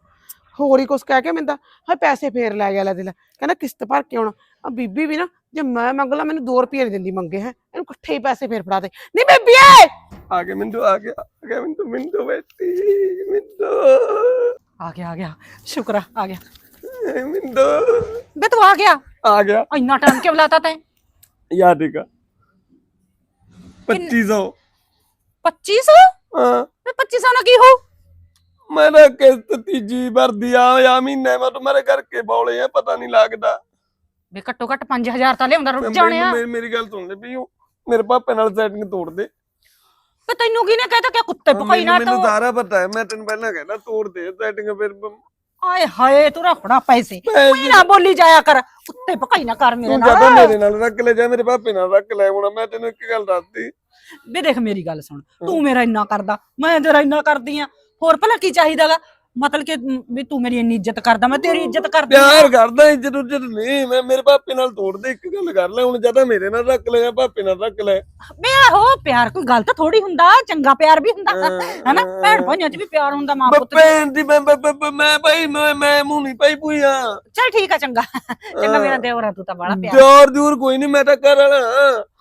ਹੋਰ ਹੀ ਕੁਛ ਕਹਿ ਕੇ ਮੈਨੂੰ ਤਾਂ ਹਾਏ ਪੈਸੇ ਫੇਰ ਲੈ ਗਿਆ ਲੈ ਦੇ ਲੈ। ਕਹਿੰਦਾ ਕਿਸ਼ਤ ਭਰ ਕੇ ਆਉਣਾ। ਆ ਬੀਬੀ ਵੀ ਨਾ ਜੇ ਮੈਂ ਮੰਗ ਲਾ ਮੈਨੂੰ 2 ਰੁਪਏ ਨਹੀਂ ਦਿੰਦੀ ਮੰਗੇ ਹੈ। ਇਹਨੂੰ ਇਕੱਠੇ ਹੀ ਪੈਸੇ ਫੇਰ ਫੜਾ ਦੇ। ਨਹੀਂ ਬੀਬੀ ਏ ਆ ਗਿਆ ਮਿੰਦੂ ਆ ਗਿਆ ਆ ਗਿਆ ਮਿੰਦੂ ਮਿੰਦੂ ਬੈਠੀ ਮਿੰਦੂ। ਆ ਗਿਆ ਆ ਗਿਆ। ਸ਼ੁਕਰ ਆ ਆ ਗਿਆ। ਮਿੰਦੂ। ਬੇ ਤੂੰ ਆ ਗਿਆ? ਆ ਗਿਆ। ਇੰਨਾ ਟਾਈਮ ਕਿਉਂ ਲਾਤਾ ਤੈਂ? ਯਾਦ ਦੇਗਾ 2500 2500 ਹਾਂ। ਬੇ 2500 ਨਾਲ ਕੀ ਹੋ? ਮੇਰਾ ਕਿਸ਼ਤ ਤੀਜੀ ਭਰਦੀ ਆ ਆ ਮਹੀਨੇ ਮੈਂ ਤੁਹਾਡੇ ਕਰਕੇ ਬੌਲੇ ਆ ਪਤਾ ਨਹੀਂ ਲੱਗਦਾ। ਬੇ ਘੱਟੋ ਘੱਟ 5000 ਤਾਂ ਲਿਆਉਂਦਾ ਰੁੱਟ ਜਾਣਿਆ ਮੈਨੂੰ- ਮੇਰੀ- ਮੇਰੀ ਗੱਲ ਸੁਣ ਲੈ ਵੀ ਉਹ ਮੇਰੇ ਪਾਪੇ ਨਾਲ ਸੈਟਿੰਗ ਤੋੜ ਦੇ। ਬੇ ਤੈਨੂੰ ਕਿਹਨੇ ਕਹਿਤਾ ਕਿ ਕੁੱਤੇ ਭਕਾਈ ਨਾ ਮੈਨੂੰ ਤੂੰ ਸਾਰਾ ਪਤਾ ਹੈ ਮੈਂ ਤੈਨੂੰ ਪਹਿਲਾਂ ਕਹਿੰਦਾ ਤੋੜ ਦੇ ਸੈਟਿੰਗ ਫਿਰ ਆਏ ਹਾਏ ਤੂੰ ਰੱਖਣਾ ਪੈਸੇ। ਕੋਈ ਨਾ ਬੋਲੀ ਜਾਇਆ ਕਰ ਕੁੱਤੇ ਭਕਾਈ ਨਾ ਕਰ ਮੇਰੇ ਤੂੰ ਜਦੋਂ ਨਾਲ। ਮੇਰੇ ਨਾਲ ਰੱਖ ਲੈ ਜਾਂ ਮੇਰੇ ਪਾਪੇ ਨਾਲ ਰੱਖ ਲੈ। ਹੁਣ ਮੈਂ ਤੈਨੂੰ ਇੱਕ ਗੱਲ ਦੱਸਦੀ। ਬੇ ਦੇਖ ਮੇਰੀ ਗੱਲ ਸੁਣ ਤੂੰ ਮੇਰਾ ਇੰਨਾ ਕਰਦਾ ਮੈਂ ਤੇਰਾ ਇੰਨਾ ਕਰਦੀ ਆ। ਹੋਰ ਭਲਾ ਕੀ ਚਾਹੀਦਾਗਾ? ਮਤਲਬ ਕਿ ਵੀ ਤੂੰ ਮੇਰੀ ਇੰਨੀ ਇੱਜ਼ਤ ਕਰਦਾ ਮੈਂ ਤੇਰੀ ਇੱਜ਼ਤ ਕਰਦੀ ਪਿਆਰ ਕਰਦਾ ਇੱਜ਼ਤ ਉੱਜਤ ਨਹੀਂ ਮੈਂ ਮੇਰੇ ਪਾਪੇ ਨਾਲ ਤੋੜ ਦੇ ਇੱਕ ਗੱਲ ਕਰ ਲੈ ਹੁਣ ਜ਼ਿਆਦਾ ਮੇਰੇ ਨਾਲ ਰੱਖ ਲੈ ਜਾਂ ਪਾਪੇ ਨਾਲ ਰੱਖ ਲੈ। ਬੇ ਆਹੋ ਪਿਆਰ ਕੋਈ ਗਲਤ ਥੋੜੀ ਹੁੰਦਾ ਚੰਗਾ ਪਿਆਰ ਵੀ ਹੁੰਦਾ ਹਨਾ? ਭੈਣ ਭਾਈਆਂ 'ਚ ਵੀ ਪਿਆਰ ਹੁੰਦਾ ਮਾਂ ਪੁੱਤ ਭੈਣ ਦੀ ਮੈਂ ਮੈਂ- ਭਾਈ ਮੈਂ ਮੈਂ ਮੂੰਹ ਨਹੀਂ ਪਾਈ ਪੂਈਆ ਚਲ ਠੀਕ ਆ ਚੰਗਾ। ਚੰਗਾ ਮੇਰਾ ਦੇਵਰਾ ਤੂੰ ਤਾਂ ਬੜਾ ਪਿਆਰ। ਦਿਓਰ ਦਿਓਰ ਕੋਈ ਨਹੀਂ ਮੈਂ ਤਾਂ ਕਰ ਵਾਲਾ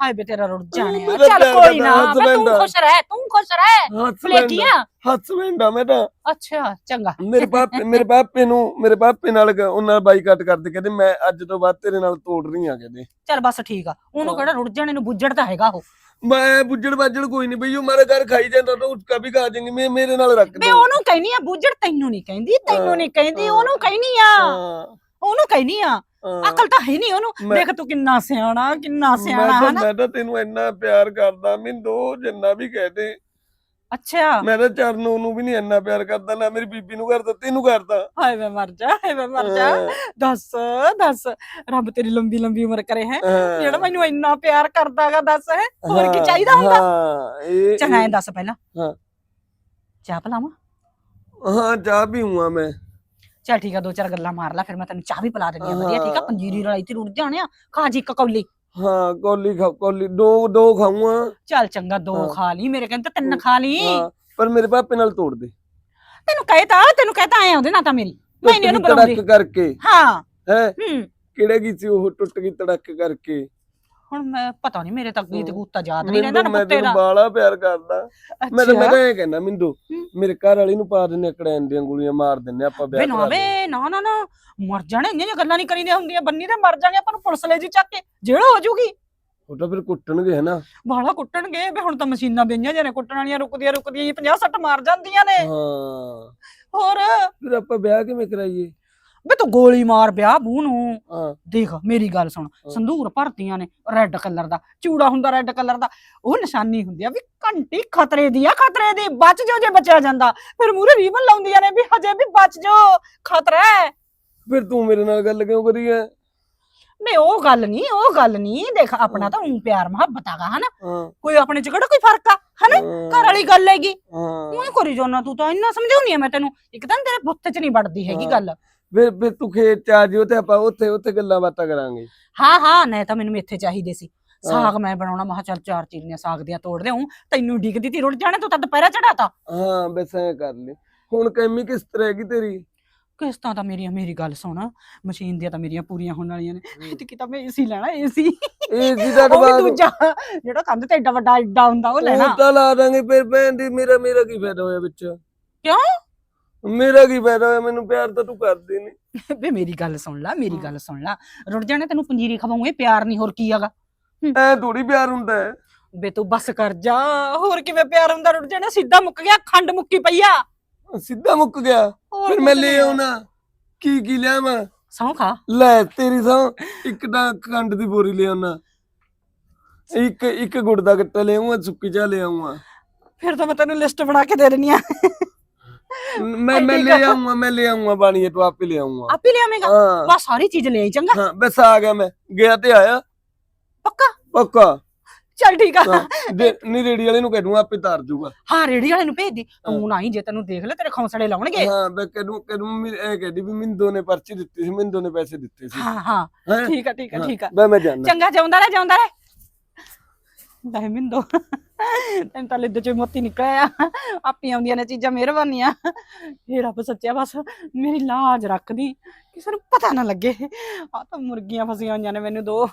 ਹਾਏ ਬੇ ਤੇਰਾ ਰੁੱਟ ਜਾਣੇ ਚੱਲ ਪਿਆਰ ਕੋਈ ਨਾ ਤੂੰ। ਖੁਸ਼ ਰਹਿ ਤੂੰ ਖੁਸ਼ ਰਹਿ। ਹੱਥ ਫਲੇਟੀਆਂ ਹੱਥ ਵੰਡਾ ਮੈਂ ਤਾਂ। ਅੱਛਾ ਚੰਗਾ। ਮੇਰੇ ਪਾਪੇ ਮੇਰੇ ਪਾਪੇ ਨੂੰ ਮੇਰੇ ਪਾਪੇ ਨਾਲ ਗ- ਉਹਨਾਂ ਨਾਲ ਬਾਈਕਾਟ ਕਰਦੇ ਕਹਿੰਦੇ ਮੈਂ ਅੱਜ ਤੋਂ ਬਾਅਦ ਤੇਰੇ ਨਾਲ ਤੋੜ ਰਹੀ ਆ ਕਹਿੰਦੇ। ਚੱਲ ਬਸ ਠੀਕ ਆ। ਉਹਨੂੰ। ਕਿਹੜਾ ਰੁੱਟ ਜਾਣੇ ਨੂੰ ਬੁੱਝੜ ਤਾਂ ਹੈਗਾ ਉਹ। ਮੈਂ ਬੁੱਜੜ ਬਾਜੜ ਕੋਈ ਨਹੀਂ ਬਈ ਉਹ ਮਾਰੇ ਘਰ ਖਾਈ ਜਾਂਦਾ ਤਾਂ ਉਸਕਾ ਵੀ ਖਾ ਜਾਏਂਗੇ ਮੈਂ ਮੇਰੇ ਨਾਲ ਰੱਖ ਦੇ। ਉਹਨੂੰ ਕਹਿਨੀ ਆ ਬੁੱਝੜ ਤੈਨੂੰ ਨਹੀਂ ਕਹਿੰਦੀ ਤੈਨੂੰ ਨਹੀਂ ਕਹਿੰਦੀ ਹਾਂ। ਉਹਨੂੰ ਕਹਿਨੀ ਆ। ਹਾਂ, ਉਹਨੂੰ ਕਹਿਨੀ ਆ। ਹਾਂ। ਅਕਲ ਤਾਂ ਹੈ ਨਹੀਂ ਉਹਨੂੰ। ਮੈਂ- ਦੇਖ ਤੂੰ ਕਿੰਨਾ ਸਿਆਣਾ ਕਿੰਨਾ ਮੈਂ ਸਿਆਣਾ ਤਾਂ ਹਨਾ? ਮੈਂ ਤਾਂ ਤੈਨੂੰ ਇੰਨਾ ਪਿਆਰ ਕਰਦਾ ਮਿੰਦੋ ਜਿੰਨਾ ਵੀ ਕਹਦੇ। ਅੱਛਾ। ਮੈਂ ਤਾਂ ਚਰਨ ਨੂੰ ਵੀ ਨਹੀਂ ਇੰਨਾ ਪਿਆਰ ਕਰਦਾ ਨਾ ਮੇਰੀ ਬੀਬੀ ਨੂੰ ਕਰਦਾ ਤੈਨੂੰ ਕਰਦਾ। ਹਾਏ ਮੈਂ ਮਰ ਜਾ ਹਾਏ ਮੈਂ ਮਰ ਜਾ। ਦੱਸ ਦੱਸ। ਰੱਬ ਤੇਰੀ ਲੰਬੀ ਲੰਬੀ ਉਮਰ ਕਰੇ ਹੈ। ਜਿਹੜਾ ਮੈਨੂੰ ਇੰਨਾ ਪਿਆਰ ਕਰਦਾਗਾ ਦੱਸ ਹੈ। ਹੋਰ ਕੀ ਚਾਹੀਦਾ ਹੁੰਦਾ? ਹਾਂ ਐਂ ਦੱਸ ਪਹਿਲਾਂ। ਹਾਂ। ਚਾਹ ਪਲਾਵਾਂ? ਹਾਂ ਚਾਹ ਵੀ ਹੂੰ ਮੈਂ। ਚਲ ਠੀਕ ਆ ਦੋ ਚਾਰ ਗੱਲਾਂ ਮਾਰ ਲੈ ਫਿਰ ਮੈਂ ਤੈਨੂੰ ਚਾਹ ਵੀ ਪਿਲਾ ਦਿੰਦੀ ਆ। ਵਧੀਆ ਠੀਕ ਆ। ਪੰਜੀਰੀ ਰਲਾਈ ਤੇ ਰੁੜ ਜਾਣਿਆ। ਖਾ ਜੀ ਇੱਕ ਕੌਲੀ। ਹਾਂ ਕੌਲੀ ਖਾ ਕੌਲੀ ਦੋ ਦੋ ਖਾਊਂਗਾ। ਚੱਲ ਚੰਗਾ ਦੋ ਹਾਂ। ਖਾ ਲਈ ਮੇਰੇ ਕਹਿੰਦੇ ਤਿੰਨ ਖਾ ਲਈ। ਹਾਂ ਪਰ ਮੇਰੇ ਪਾਪੇ ਨਾਲ ਤੋੜ ਦੇ। ਤੈਨੂੰ ਕਹੇ ਤਾਂ ਤੈਨੂੰ ਕਹੇ ਤਾਂ ਆਏ ਉਹਦੇ ਨਾਲ ਤਾਂ ਮੇਰੀ। ਮੈਂ ਨਹੀਂ ਉਹਨੂੰ ਟੁੱਟ ਗਈ ਬੁਲਾਉਂਦੀ। ਤੜਕ ਕਰਕੇ। ਹਾਂ। ਹੈ? ਹੂੰ। ਕਿਹੜੇ ਕੀ ਸੀ ਉਹ ਟੁੱਟ ਗਈ ਤੜਕ ਕਰਕੇ? ਹੁਣ ਮੈਂ ਪਤਾ ਨਹੀਂ ਮੇਰੇ ਤੱਕ ਗੀਤ। ਗੂਤਾ ਯਾਦ ਨਹੀਂ ਰਹਿੰਦਾ ਨਾ ਮੈਂ ਕੁੱਤੇ ਤੈਨੂੰ ਦਾ। ਬਾਲਾ ਪਿਆਰ ਕਰਦਾ। ਮੈਂ ਤਾਂ ਮੈਂ ਤਾਂ ਇਹ ਕਹਿੰਦਾ ਮਿੰਦੋ। ਮੇਰੇ ਘਰ ਵਾਲੀ ਨੂੰ ਪਾ ਦਿੰਨੇ ਕੜੈਨ ਦੀਆਂ ਗੋਲੀਆਂ ਮਾਰ ਦਿੰਨੇ ਆਪਾਂ ਵੇ ਵਿਆਹ ਨਾ ਵੇ। ਨਾ ਨਾ ਨਾ। ਮਰ ਜਾਣੇ ਇੰਨੀਆਂ ਜਿਹੀਆਂ ਗੱਲਾਂ ਨਹੀਂ ਕਰੀਦੀਆਂ ਹੁੰਦੀਆਂ। ਬੰਨੀ ਤੇ ਮਰ ਜਾਗੇ ਆਪਾਂ ਨੂੰ ਪੁਲਿਸ ਲੈ ਜੀ ਚੱਕ ਕੇ। ਜਿਹੜਾ ਹੋ ਜੂਗੀ। ਉਹ ਤਾਂ ਫਿਰ ਕੁੱਟਣਗੇ ਹਨਾ? ਬਾਲਾ ਕੁੱਟਣਗੇ। ਵੇ ਹੁਣ ਤਾਂ ਮਸ਼ੀਨਾਂ ਬਈਆਂ ਜਿਹਨੇ ਕੁੱਟਣ ਵਾਲੀਆਂ ਰੁਕਦੀਆਂ ਰੁਕਦੀਆਂ ਜੀ। 50 60 ਮਾਰ ਜਾਂਦੀਆਂ ਨੇ। ਹਾਂ। ਹੋਰ? ਫਿਰ ਆਪਾਂ ਵਿਆਹ ਕਿਵੇਂ ਕਰਾਈਏ? ਵੇ ਤੂੰ ਗੋਲੀ ਮਾਰ ਵਿਆਹ ਬੂ ਨੂੰ। ਹਾਂ। ਦੇਖ ਮੇਰੀ ਗੱਲ ਸੁਣ ਸੰਧੂਰ ਭਰਤੀਆਂ ਨੇ ਰੈੱਡ ਕਲਰ ਦਾ ਚੂੜਾ ਹੁੰਦਾ ਰੈੱਡ ਕਲਰ ਦਾ ਉਹ ਨਿਸ਼ਾਨੀ ਹੁੰਦੀ ਆ ਵੀ ਘੰਟੀ ਖਤਰੇ ਦੀ ਆ ਖਤਰੇ ਦੀ ਬਚ ਜਾਓ ਜੇ ਬਚਿਆ ਜਾਂਦਾ। ਫਿਰ ਮੂਰੇ ਰੀਬਨ ਲਾਉਂਦੀਆਂ ਨੇ ਵੀ ਹਜੇ ਵੀ ਬਚ ਜਾਓ ਖਤਰਾ ਹੈ। ਫਿਰ ਤੂੰ ਮੇਰੇ ਨਾਲ ਗੱਲ ਕਿਉਂ ਕਰੀ ਐ? ਨਹੀਂ ਉਹ ਗੱਲ ਨਹੀਂ ਉਹ ਗੱਲ ਨਹੀਂ। ਦੇਖ ਆਪਣਾ ਤਾਂ ਉਂ ਪਿਆਰ ਮੁਹੱਬਤ ਆਗਾ ਹਨਾ? ਹਾਂ। ਕੋਈ ਆਪਣੇ ਚ ਕਿਹੜਾ ਕੋਈ ਫ਼ਰਕ ਆ ਹਨਾ? ਘਰ ਵਾਲੀ ਗੱਲ ਹੈਗੀ। ਹਾਂ। ਉਹੀ ਕਰੀ ਜਾਣਾ ਤੂੰ ਤਾਂ ਇੰਨਾ ਸਮਝਾਉਣੀ ਆ ਮੈਂ ਤੈਨੂੰ। ਇੱਕ ਤਾਂ ਤੇਰੇ ਬੁੱਤ ਚ ਨਹੀਂ ਵੜਦੀ ਹੈਗੀ। ਗੱਲ। ਫਿਰ ਫਿਰ ਤੂੰ ਖੇਤ ਚ ਆ ਜਿਓ ਤੇ ਆਪਾਂ ਉੱਥੇ ਉੱਥੇ ਗੱਲਾਂ ਬਾਤਾਂ ਕਰਾਂਗੇ। ਹਾਂ ਹਾਂ ਨਹੀਂ ਤਾਂ ਮੈਨੂੰ ਮੇਥੇ ਚਾਹੀਦੇ ਸੀ। ਸਾਗ ਮੈਂ ਬਣਾਉਣਾ ਮੈਂ ਕਿਹਾ ਚੱਲ ਚਾਰ ਚੀਰੀਆਂ ਸਾਗ ਦੀਆਂ ਤੋੜ ਲਿਆਉਂ ਤੈਨੂੰ ਡਿੱਗਦੀ ਤੀ ਰੁੜ ਜਾਣਾ ਤੂੰ ਤਾਂ ਦੁਪਹਿਰਾ ਚੜਾਤਾ ਹਾਂ ਬਸ ਐ ਕਰ ਲਈ ਹੁਣ ਕੈਮੀ ਕਿਸ ਤਰ੍ਹਾਂ ਹੈਗੀ ਤੇਰੀ? ਕਿਸ਼ਤਾਂ ਤਾਂ ਮੇਰੀਆਂ ਮੇਰੀ ਗੱਲ ਸੁਣ। ਮਸ਼ੀਨ ਦੀਆਂ ਤਾਂ ਮੇਰੀਆਂ ਪੂਰੀਆਂ ਹੋਣ ਵਾਲੀਆਂ ਨੇ। ਤੇ ਕਿਤਾ ਮੈਂ ਏਸੀ ਲੈਣਾ ਏਸੀ ਇਹ ਜੀ ਦਾ ਦਬਾਅ ਦੂਜਾ ਜਿਹੜਾ ਕੰਧ ਤੇ ਏਡਾ ਵੱਡਾ ਏਡਾ ਹੁੰਦਾ ਉਹ ਲੈਣਾ। ਉਹ ਤਾਂ ਲਾ ਦਾਂਗੇ ਫਿਰ ਭੈਣ ਦੀ ਮੇਰਾ ਮੇਰਾ ਕੀ ਫਾਇਦਾ ਹੋਇਆ ਵਿੱਚ? ਕਿਉਂ? ਮੇਰਾ ਕੀ ਫਾਇਦਾ ਹੋਇਆ? ਮੈਨੂੰ ਪਿਆਰ ਤਾਂ ਤੂੰ ਕਰਦੀ ਨਹੀਂ <laughs> ਵੇ ਮੇਰੀ ਗੱਲ ਸੁਣ ਲੈ ਮੇਰੀ। ਗੱਲ ਸੁਣ ਲੈ। ਰੁੜ ਜਾਣਾ ਤੈਨੂੰ ਪੰਜੀਰੀ ਖਵਾਉਂ ਇਹ ਪਿਆਰ ਨਹੀਂ ਹੋਰ ਕੀ ਹੈਗਾ? ਐ ਥੋੜੀ ਪਿਆਰ ਹੁੰਦਾ ਹੈ। ਬੇ ਤੂੰ ਬਸ ਕਰ ਜਾ ਹੋਰ ਕਿਵੇਂ ਪਿਆਰ ਹੁੰਦਾ? ਰੁੜ ਜਾਣਾ ਸਿੱਧਾ ਮੁੱਕ ਗਿਆ ਖੰਡ ਮੁੱਕੀ ਪਈ ਆ। ਸਿੱਧਾ ਮੁੱਕ ਗਿਆ। ਹੋਰ ਫਿਰ ਮੈਂ ਲੈ। ਆਉਣਾ। ਕੀ ਕੀ ਲਿਆਵਾਂ ਸਹੁੰ ਖਾ। ਲੈ ਤੇਰੀ ਸੌ। ਇੱਕ ਤਾਂ ਖੰਡ ਦੀ ਬੋਰੀ ਲੈ ਆਉਣਾ। ਇੱਕ ਇੱਕ ਗੁੜ ਦਾ ਗੱਟਾ ਲੈ ਆਉਂਗਾ ਸੁੱਕੀ ਚਾਹ ਲੈ ਆਉਂਗਾ ਫਿਰ ਤਾਂ ਮੈਂ ਤੈਨੂੰ ਲਿਸਟ ਬਣਾ ਕੇ ਦੇ ਦੇਣੀ ਆ। <laughs> ਮੈਂ ਮੈਂ ਠੀਕ ਲੈ ਆ। ਆਉਂਗਾ ਮੈਂ ਲੈ ਆਉਂਗਾ ਪਾਣੀ ਤੂੰ ਆਪੇ ਲੈ ਆਉਂਗਾ ਆਪੇ ਲਿਆਵੇਂਗਾ ਹਾਂ। ਬਸ ਸਾਰੀ ਚੀਜ਼ ਲੈ ਆਈ ਚੰਗਾ। ਹਾਂ ਬਸ ਆ ਗਿਆ ਮੈਂ। ਗਿਆ ਤੇ ਆਇਆ। ਪੱਕਾ? ਪੱਕਾ। ਚੱਲ ਠੀਕ ਆ। ਹਾਂ ਦੇ ਨਹੀਂ ਰੇੜੀ ਵਾਲੇ ਨੂੰ ਕਹਿ ਦੂੰਗਾ ਆਪੇ ਤਾਰ ਦੂਗਾ ਹਾਂ ਰੇੜੀ ਵਾਲੇ ਨੂੰ ਭੇਜ ਦੀ। ਤੂੰ ਨਾ ਹੀ ਜੇ ਤੈਨੂੰ ਦੇਖ ਲੈ ਤੇਰੇ ਖੌਂਸੜੇ ਲਾਉਣਗੇ। ਹਾਂ ਮੈਂ ਕਹਿ ਦੂੰ ਕਹਿ ਦੂੰ ਮੈਂ ਇਹ ਕਹਿਦੀ ਵੀ ਮਿੰਦੋ ਨੇ ਪਰਚੀ ਦਿੱਤੀ ਸੀ ਮਿੰਦੋ ਨੇ ਪੈਸੇ ਦਿੱਤੇ ਸੀ। ਹਾਂ ਹਾਂ। ਹੈਂ? ਠੀਕ ਆ ਠੀਕ ਆ ਹਾਂ, ਠੀਕ ਆ। ਬਈ ਮੈਂ ਜਾਣਾ। ਚੰਗਾ ਜਾਉਂਦਾ ਰਹਿ ਜਾਉਂਦਾ ਰਹਿ। ਲੈ ਮਿੰਦੋ। ਤੈਨੂੰ ਤਾਂ ਲਿੱਦ ਚੋਂ ਮੋਤੀ ਨਿਕਲਿਆ। ਆਪੀ ਆਉਂਦੀਆਂ ਨੇ ਚੀਜ਼ਾਂ, ਮਿਹਰਬਾਨੀਆਂ। ਇਹ ਰੱਬ ਸੱਚਿਆ, ਬਸ ਮੇਰੀ ਲਾਜ ਰੱਖਦੀ। ਕਿਸੇ ਨੂੰ ਪਤਾ ਨਾ ਲੱਗੇ। ਆ ਤਾਂ ਮੁਰਗੀਆਂ ਫਸੀਆਂ ਹੋਈਆਂ ਨੇ ਮੈਨੂੰ ਦੋ।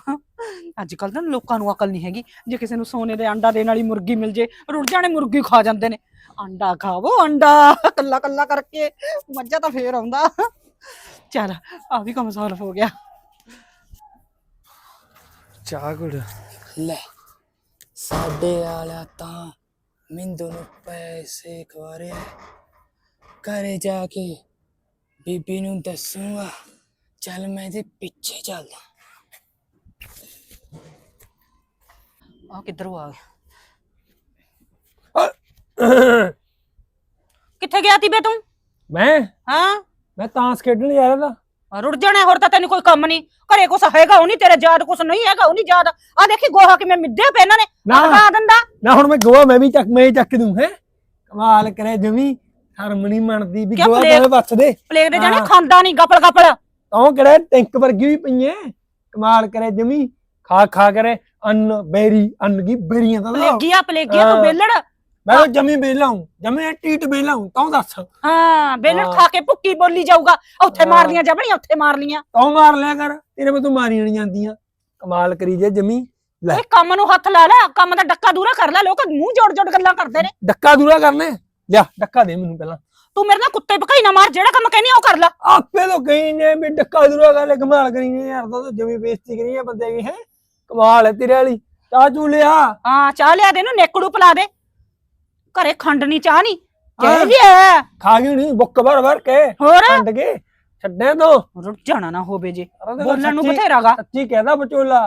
ਅੱਜ ਕੱਲ ਤਾਂ ਲੋਕਾਂ ਨੂੰ ਅਕਲ ਨਹੀਂ ਹੈਗੀ। ਜੇ ਕਿਸੇ ਨੂੰ ਸੋਨੇ ਦੇ ਅੰਡਾ ਦੇਣ ਵਾਲੀ ਮੁਰਗੀ ਮਿਲ ਜੇ, ਰੁੜ ਜਾਣੇ ਮੁਰਗੀ ਖਾ ਜਾਂਦੇ ਨੇ। ਅੰਡਾ ਖਾਵੋ, ਅੰਡਾ! ਕੱਲਾ ਕੱਲਾ ਕਰਕੇ ਮੱਝਾ ਤਾਂ ਫੇਰ ਆਉਂਦਾ। ਚੱਲ, ਆ ਵੀ ਕੰਮ ਸੌਲਵ ਹੋ ਗਿਆ। ਚਾਹ ਗੁੜ। ਲੈ। ਸਾਡੇ ਵਾਲਾ ਤਾਂ ਮਿੰਦੂ ਨੂੰ ਪੈਸੇ ਖਵਾਰੇ ਘਰੇ ਜਾ ਕੇ ਬੀਬੀ ਨੂੰ ਦੱਸੂਗਾ ਚੱਲ ਮੈਂ ਇਹਦੇ ਪਿੱਛੇ ਚੱਲਦਾ। ਆ ਕਿੱਧਰੋਂ ਆ ਗਿਆ? ਕਿੱਥੇ ਗਿਆ ਤੀ ਬੇ ਤੂੰ? ਮੈਂ? ਹਾਂ। ਮੈਂ ਤਾਂਸ ਖੇਡਣ ਜਾ ਰਿਹਾ ਤਾ ਰੁੜ ਜਾਣਾ ਹੋਰ ਤਾਂ ਤੈਨੂੰ ਕੋਈ ਕੰਮ ਨਹੀਂ। ਘਰੇ ਕੁਛ ਹੈਗਾ ਉਹ ਨਹੀਂ ਤੇਰੇ ਯਾਦ ਕੁਛ ਨਹੀਂ ਹੈਗਾ ਉਹ ਨਹੀਂ ਯਾਦ। ਆ ਦੇਖੀ ਗੋਹਾ ਕਿਵੇਂ ਮਿੱਧੇ ਪਏ ਇਹਨਾਂ ਨੇ ਨਾ। ਲਗਾ ਦਿੰਦਾ। ਨਾ ਹੁਣ ਮੈਂ ਗੋਆ ਮੈਂ ਵੀ ਚੱਕ ਮੈਂ ਹੀ ਚੱਕ ਦੂੰ ਹੈ। ਕਮਾਲ ਕਰੇ ਜਮੀ ਸ਼ਰਮ ਨਹੀਂ ਮੰਨਦੀ ਵੀ ਕਿਆ ਗੋਆ ਪਲੇਗ? ਬੱਸ ਦੇ। ਪਲੇਗ ਦੇ ਜਾਣੇ ਹਾਂ। ਖਾਂਦਾ ਨਹੀਂ ਗਪਲ ਗਪਲ ਤੂੰ ਕਿਹੜੇ ਟੈਂਕ ਵਰਗੀ ਵੀ ਪਈਏ ਕਮਾਲ ਕਰੇ ਜਮੀ। ਖਾ ਖਾ ਕਰੇ ਅੰਨ ਬੇਰੀ ਅੰਨ ਕੀ ਬੇਰੀਆਂ ਤਾਂ ਲਾਓ। ਪਲੇਗੀਆ ਪਲੇਗੀਆ ਤੂੰ ਹਾਂ। ਬੇਲੜ ਮੈਂ ਤਾਂ ਜਮੀ ਬੇਲਾਉਂ ਜਮੀ ਟੀਟ ਬੇਲਾਉਂ ਤੂੰ ਦੱਸ। ਹਾਂ ਬੇਲੜ ਹਾਂ। ਖਾ ਕੇ ਭੁੱਕੀ ਬੋਲੀ ਜਾਊਗਾ ਉੱਥੇ ਹਾਂ। ਮਾਰ ਲੀਆਂ ਜਬੜੀਆਂ ਉੱਥੇ ਮਾਰ ਲੀਆਂ। ਤੂੰ ਮਾਰ ਲਿਆ ਕਰ ਤੇਰੇ ਮੈਂ ਤੂੰ ਮਾਰੀਆਂ ਨਹੀਂ ਜਾਂਦੀਆਂ। ਕਮਾਲ ਕਰੀ ਜੇ ਜਮੀ ਲੈ। ਓਏ ਕੰਮ ਨੂੰ ਹੱਥ ਲਾ ਲੈ ਕੰਮ ਦਾ ਡੱਕਾ ਦੂਰਾ ਕਰ ਲੈ ਲੋਕ ਮੂੰਹ ਜੋੜ ਜੋੜ ਗੱਲਾਂ ਕਰਦੇ ਨੇ। ਡੱਕਾ ਦੂਰਾ ਕਰਨੇ ਲਿਆ ਡੱਕਾ ਦੇ ਮੈਨੂੰ ਪਹਿਲਾਂ। ਤੂੰ ਮੇਰੇ ਨਾਲ ਕੁੱਤੇ ਭਕਾਈ ਨਾ ਮਾਰ ਜਿਹੜਾ ਕੰਮ ਕਹਿੰਦੀ ਉਹ ਕਰ ਲੈ। ਆਪੇ ਤੋਂ ਕਹੀ ਨੇ ਵੀ ਡੱਕਾ ਦੂਰਾ ਕਰ ਲੈ ਕਮਾਲ ਕਰੀ ਨੇ ਯਾਰ ਤਾਂ ਜਮੀ ਬੇਇੱਜ਼ਤੀ ਕਰੀ ਹੈ ਬੰਦੇ ਦੀ ਹੈ? ਕਮਾਲ ਹੈ ਤੇਰੇ ਵਾਲੀ। ਚਾਹ ਚੂ ਲਿਆ। ਹਾਂ ਚਾਹ ਲਿਆ ਦੇ ਇਹਨੂੰ ਨੇਕੜੂ ਪਿਲਾ ਦੇ। ਘਰੇ ਖੰਡ ਨਹੀਂ ਚਾਹ ਨਹੀਂ ਹਾਂ। ਚਾਹੀਦੀ ਐ ਖਾ ਗਈ ਨਹੀਂ ਬੁੱਕ ਭਰ ਭਰ ਕੇ ਹੋਰ? ਛੱਡ ਕੇ ਛੱਡੇ ਤੋਂ। ਰੁੱਟ ਜਾਣਾ ਨਾ ਹੋਵੇ ਜੇ। ਬੋਲਣ ਨੂੰ ਬਥੇਰਾਗਾ। ਸੱਚੀ ਕਹਿੰਦਾ ਬਚੋਲਾ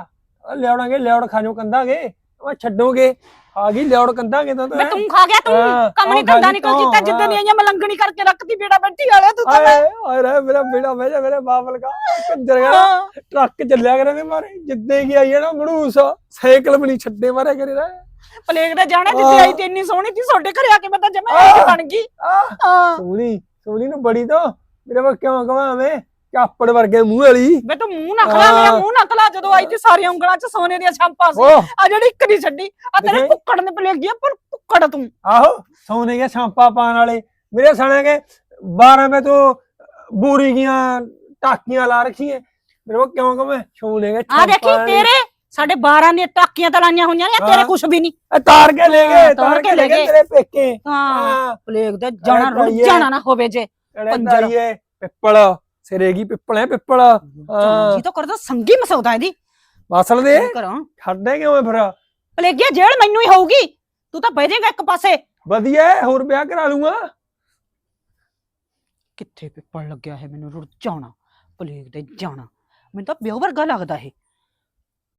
ਲਿਆਉਣਾਗੇ ਲਿਆਉਣ ਖਾਜੋ ਕੰਦਾਗੇ ਮੈਂ ਛੱਡੋਗੇ। ਆ ਗਈ ਲਿਆਉਣ ਕੰਦਾਗੇ ਤਾਂ ਮੈਂ ਤੂੰ ਖਾ ਗਿਆ ਤੂੰ ਹਾਂ, ਕੰਮ ਨਹੀਂ ਉਹ ਖਾ ਗਈ ਨਹੀਂ ਤੂੰ, ਕੀਤਾ ਜਿੱਦਾਂ ਦੀ ਹਾਂ। ਆਈਆਂ ਮਲੰਗਣੀ ਕਰਕੇ ਰੱਖਤੀ ਬੇੜਾ ਬੈਠੀ ਵਾਲਿਆ ਤੂੰ ਤਾਂ ਮੈਂ। ਆਏ ਰੇ ਮੇਰਾ ਬੇੜਾ ਭੇਜਾ ਮੇਰੇ ਬਾਬਲ ਕਾ ਕੰਜਰ ਗਿਆ ਹਾਂ। ਟਰੱਕ ਚੱਲਿਆ ਕਰੇ ਮਾਰੇ। ਜਿੱਦੇ ਕੀ ਆਈ ਹੈ ਨਾ ਮੜੂਸ। ਸਾਈਕਲ ਵੀ ਨਹੀਂ ਛੱਡੇ ਮਾਰੇ ਕਰੇ ਰੇ ਪਲੇਗ ਦੇ ਜਾਣਾ ਜਿੱਥੇ। ਆਈ ਤੇ ਇੰਨੀ ਸੋਹਣੀ ਸੀ ਤੁਹਾਡੇ ਘਰੇ ਆ ਕੇ ਮੈਂ ਤਾਂ ਜਮੇ ਹਾਂ। ਬਣ ਗਈ। ਹਾਂ। ਸੋਹਣੀ ਸੋਹਣੀ ਨੂੰ ਬੜੀ ਤੋਂ। ਮੇਰੇ ਵਾ ਕਿਉਂ ਕਵਾਵੇਂ ਚਾਪੜ ਵਰਗੇ ਮੂੰਹ ਵਾਲੀ। ਵੇ ਤੂੰ ਮੂੰਹ ਨਾ ਖਲਾ ਮੇਰਾ। ਮੂੰਹ ਨਾ ਖਲਾ। ਜਦੋਂ ਆਈ ਤੇ ਸਾਰੀਆਂ ਉਂਗਲਾਂ 'ਚ ਸੋਨੇ ਦੀਆਂ ਛਾਂਪਾਂ ਸੀ। ਆ ਜਿਹੜੀ ਇੱਕ ਨਹੀਂ ਛੱਡੀ ਆ ਤੇਰੇ। ਕੁੱਕੜ ਨੇ ਪਲੇਗ ਗਿਆ ਪਰ ਕੁੱਕੜ ਤੂੰ। ਆਹੋ ਸੋਨੇ ਕੇ ਛਾਂਪਾ ਪਾਣ ਵਾਲੇ। ਮੇਰੇ ਸਣੇ ਕੇ 12 ਮੈਂ ਤੋਂ ਬੂਰੀ ਗੀਆਂ ਟਾਕੀਆਂ ਲਾ ਰੱਖੀਆਂ। ਮੇਰੇ ਕੋ ਕਿਉਂ ਕਵੇਂ? ਸੋਨੇ ਕੇ ਆ ਦੇਖੀ ਤੇਰੇ। ਸਾਡੇ 12 ਦੀਆਂ ਟਾਕੀਆਂ ਤਾਂ ਲਾਈਆਂ ਹੋਈਆਂ ਨੇ ਤੇਰੇ ਹਾਂ। ਕੁਛ ਵੀ ਨਹੀਂ। ਇਹ ਤਾਰ ਕੇ ਲੈ ਹਾਂ, ਗਏ ਤਾਰ ਕੇ ਲੈ ਗਏ ਤੇਰੇ ਪੇਕੇ। ਹਾਂ ਹਾਂ। ਪਲੇਗ ਦੇ ਜਾਣਾ। ਜਾਣਾ ਨਾ ਹੋਵੇ ਜੇ ਪੰਜਰ। ਪਿੱਪਲ ਸਿਰੇਗੀ ਪਿੱਪਲ ਹੈ ਪਿੱਪਲ। ਹਾਂ। ਜੀ ਤਾਂ ਕਰਦਾ ਸੰਗੀ ਮਸੌਦਾ ਇਹਦੀ। ਵਾਸਲ ਦੇ। ਛੱਡੇ ਕਿਉਂ ਫਿਰ? ਪਲੇਗਿਆ ਜੇਲ੍ਹ ਮੈਨੂੰ ਹੀ ਹੋਊਗੀ। ਤੂੰ ਤਾਂ ਬਹਿ ਜਾਏਗਾ ਇੱਕ ਪਾਸੇ। ਵਧੀਆ ਹੈ, ਹੋਰ ਵਿਆਹ ਕਰਾ ਲੂੰਗਾ। ਕਿੱਥੇ ਪਿੱਪਲ ਲੱਗਿਆ ਹੈ ਮੈਨੂੰ ਰੁੜ ਜਾਣਾ ਪਲੇਗ ਦੇ ਜਾਣਾ। ਮੈਨੂੰ ਤਾਂ ਬਿਓ ਵਰਗਾ ਲੱਗਦਾ ਇਹ।